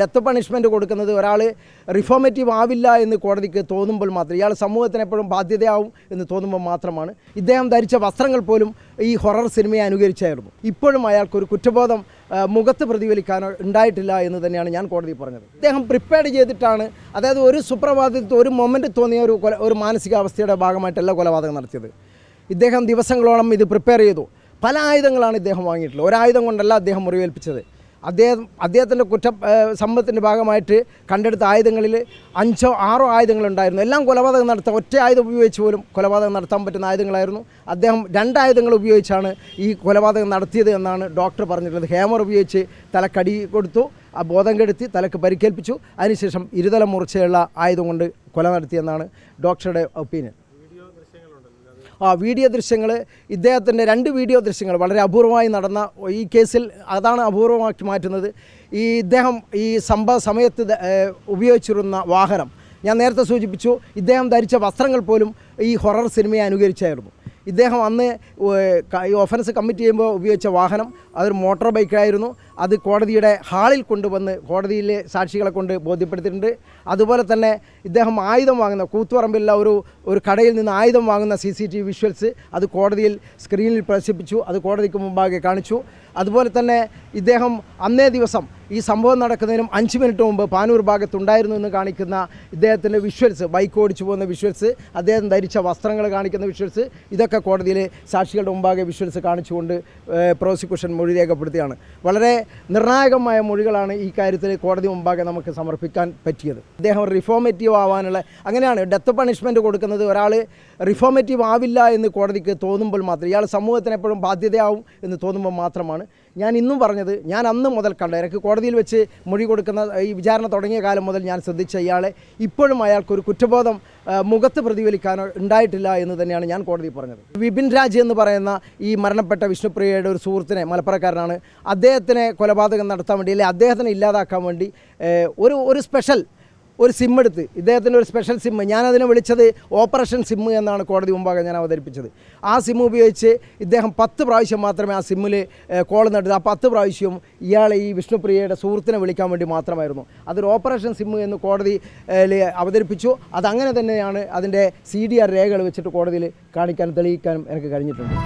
Death punishment കൊടുക്കുന്നത് ഒരാൾ റിഫോമേറ്റീവ് ആവില്ല എന്ന് കോടതിക്ക് തോന്നുമ്പോൾ മാത്രം ഇയാൾ സമൂഹത്തിന് എപ്പോഴും ബാധ്യതയാവും എന്ന് തോന്നുമ്പോൾ മാത്രമാണ്. ഇദ്ദേഹം ധരിച്ച വസ്ത്രങ്ങൾ പോലും ഈ ഹൊറർ സിനിമയെ അനുകരിച്ചായിരുന്നു. ഇപ്പോഴും അയാൾക്കൊരു കുറ്റബോധം മുഖത്ത് പ്രതിഫലിക്കാൻ ഉണ്ടായിട്ടില്ല എന്ന് തന്നെയാണ് ഞാൻ കോടതി പറഞ്ഞത്. അദ്ദേഹം പ്രിപ്പയർഡ് ചെയ്തിട്ടാണ് അതായത് ഒരു സുപ്രഭാതത്തിൽ ഒരു മൊമെന്റ് തോന്നിയ ഒരു കൊല ഒരു മാനസികാവസ്ഥയുടെ ഭാഗമായിട്ടല്ല കൊലപാതകം നടത്തിയത്. ഇദ്ദേഹം ദിവസങ്ങളോളം ഇത് പ്രിപ്പയർ ചെയ്തു. പല ആയുധങ്ങളാണ് ഇദ്ദേഹം വാങ്ങിയിട്ടുള്ളത്. ഒരായുധം കൊണ്ടല്ല അദ്ദേഹം മുറിവേൽപ്പിച്ചത്. അദ്ദേഹം അദ്ദേഹത്തിന്റെ കുറ്റ ഏഹ് സമ്പത്തിന്റെ ഭാഗമായിട്ട് കണ്ടെടുത്ത ആയുധങ്ങളിൽ അഞ്ചോ ആറോ ആയുധങ്ങളുണ്ടായിരുന്നു. എല്ലാം കൊലപാതകം നടത്താൻ ഒറ്റ ആയുധം ഉപയോഗിച്ച് പോലും കൊലപാതകം നടത്താൻ പറ്റുന്ന ആയുധങ്ങളായിരുന്നു. അദ്ദേഹം രണ്ടായുധങ്ങൾ ഉപയോഗിച്ചാണ് ഈ കൊലപാതകം നടത്തിയത് എന്നാണ് ഡോക്ടർ പറഞ്ഞിട്ടുള്ളത്. ഹേമർ ഉപയോഗിച്ച് തലക്കടി കൊടുത്തു ആ ബോധം കെടുത്തി തലക്ക് പരിക്കേൽപ്പിച്ചു. അതിനുശേഷം ഇരുതല മുറിച്ചുള്ള ആയുധം കൊണ്ട് കൊല നടത്തിയെന്നാണ് ഡോക്ടറുടെ ഒപ്പീനിയൻ. വീഡിയോ ദൃശ്യങ്ങൾ ഇദ്ദേഹത്തിന്റെ രണ്ട് വീഡിയോ ദൃശ്യങ്ങൾ വളരെ അപൂർവമായി നടന്ന ഈ കേസിൽ അതാണ് അപൂർവമാക്കി മാറ്റുന്നത്. ഈ ഇദ്ദേഹം ഈ സംഭവ സമയത്ത് ഉപയോഗിച്ചിരുന്ന വാഹനം ഞാൻ നേരത്തെ സൂചിപ്പിച്ചു ഇദ്ദേഹം ധരിച്ച വസ്ത്രങ്ങൾ പോലും ഈ ഹൊറർ സിനിമയെ അനുകരിച്ചായിരുന്നു. ഇദ്ദേഹം അന്ന് ഈ ഒഫൻസ് കമ്മിറ്റ് ചെയ്യുമ്പോൾ ഉപയോഗിച്ച വാഹനം അതൊരു മോട്ടോർ ബൈക്കായിരുന്നു. അത് കോടതിയുടെ ഹാളിൽ കൊണ്ടുവന്ന് കോടതിയിലെ സാക്ഷികളെ കൊണ്ട് ബോധ്യപ്പെടുത്തിയിട്ടുണ്ട്. അതുപോലെ തന്നെ ഇദ്ദേഹം ആയുധം വാങ്ങുന്ന കൂത്തുപറമ്പിലുള്ള ഒരു ഒരു കടയിൽ നിന്ന് ആയുധം വാങ്ങുന്ന സി സി ടി വിഷ്വൽസ് അത് കോടതിയിൽ സ്ക്രീനിൽ പ്രദർശിപ്പിച്ചു. അത് കോടതിക്ക് മുമ്പാകെ കാണിച്ചു. അതുപോലെ തന്നെ ഇദ്ദേഹം അന്നേ ദിവസം ഈ സംഭവം നടക്കുന്നതിനും അഞ്ച് മിനിറ്റ് മുമ്പ് പാനൂർ ഭാഗത്തുണ്ടായിരുന്നു എന്ന് കാണിക്കുന്ന ഇദ്ദേഹത്തിന്റെ വിഷ്വൽസ് ബൈക്ക് ഓടിച്ചു പോകുന്ന വിഷ്വൽസ് അദ്ദേഹം ധരിച്ച വസ്ത്രങ്ങൾ കാണിക്കുന്ന വിഷ്വൽസ് ഇതൊക്കെ കോടതിയിലെ സാക്ഷികളുടെ മുമ്പാകെ വിഷ്വൽസ് കാണിച്ചുകൊണ്ട് പ്രോസിക്യൂഷൻ മൊഴി രേഖപ്പെടുത്തിയാണ് വളരെ നിർണായകമായ മൊഴികളാണ് ഈ കാര്യത്തിൽ കോടതി മുമ്പാകെ നമുക്ക് സമർപ്പിക്കാൻ പറ്റിയത്. അദ്ദേഹം റിഫോമേറ്റീവ് ആവാനുള്ള അങ്ങനെയാണ് ഡെത്ത് പണിഷ്മെന്റ് കൊടുക്കുന്നത്. ഒരാൾ റിഫോമേറ്റീവ് ആവില്ല എന്ന് കോടതിക്ക് തോന്നുമ്പോൾ മാത്രം ഇയാൾ സമൂഹത്തിന് എപ്പോഴും ബാധ്യതയാവും എന്ന് തോന്നുമ്പോൾ മാത്രമാണ് ഞാൻ ഇന്നും പറഞ്ഞത് ഞാൻ അന്ന് മുതൽ കണ്ട എനിക്ക് കോടതിയിൽ വെച്ച് മൊഴി കൊടുക്കുന്ന ഈ വിചാരണ തുടങ്ങിയ കാലം മുതൽ ഞാൻ ശ്രദ്ധിച്ച ഇയാളെ ഇപ്പോഴും അയാൾക്കൊരു കുറ്റബോധം മുഖത്ത് പ്രതിഫലിക്കാനോ ഉണ്ടായിട്ടില്ല എന്ന് തന്നെയാണ് ഞാൻ കോടതി പറഞ്ഞത്. വിപിൻ രാജ് എന്ന് പറയുന്ന ഈ മരണപ്പെട്ട വിഷ്ണുപ്രിയയുടെ ഒരു സുഹൃത്തിനെ മലപ്പുറക്കാരനാണ് അദ്ദേഹത്തിനെ കൊലപാതകം നടത്താൻ വേണ്ടി അല്ലെങ്കിൽ അദ്ദേഹത്തിനെ ഇല്ലാതാക്കാൻ വേണ്ടി ഒരു ഒരു സ്പെഷ്യൽ ഒരു സിം എടുത്ത്. ഇദ്ദേഹത്തിന്റെ ഒരു സ്പെഷ്യൽ സിം ഞാനതിനെ വിളിച്ചത് ഓപ്പറേഷൻ സിം എന്നാണ് കോടതി മുമ്പാകെ ഞാൻ അവതരിപ്പിച്ചത്. ആ സിം ഉപയോഗിച്ച് ഇദ്ദേഹം പത്ത് പ്രാവശ്യം മാത്രമേ ആ സിമ്മിൽ കോൾ നടത്തി ആ പത്ത് പ്രാവശ്യവും ഇയാളെ ഈ വിഷ്ണുപ്രിയയുടെ സുഹൃത്തിനെ വിളിക്കാൻ വേണ്ടി മാത്രമായിരുന്നു. അതൊരു ഓപ്പറേഷൻ സിം എന്ന് കോടതി അവതരിപ്പിച്ചു. അതങ്ങനെ തന്നെയാണ് അതിന്റെ സി ഡി ആർ രേഖകൾ വെച്ചിട്ട് കോടതിയിൽ കാണിക്കാനും തെളിയിക്കാനും എനിക്ക് കഴിഞ്ഞിട്ടുണ്ട്.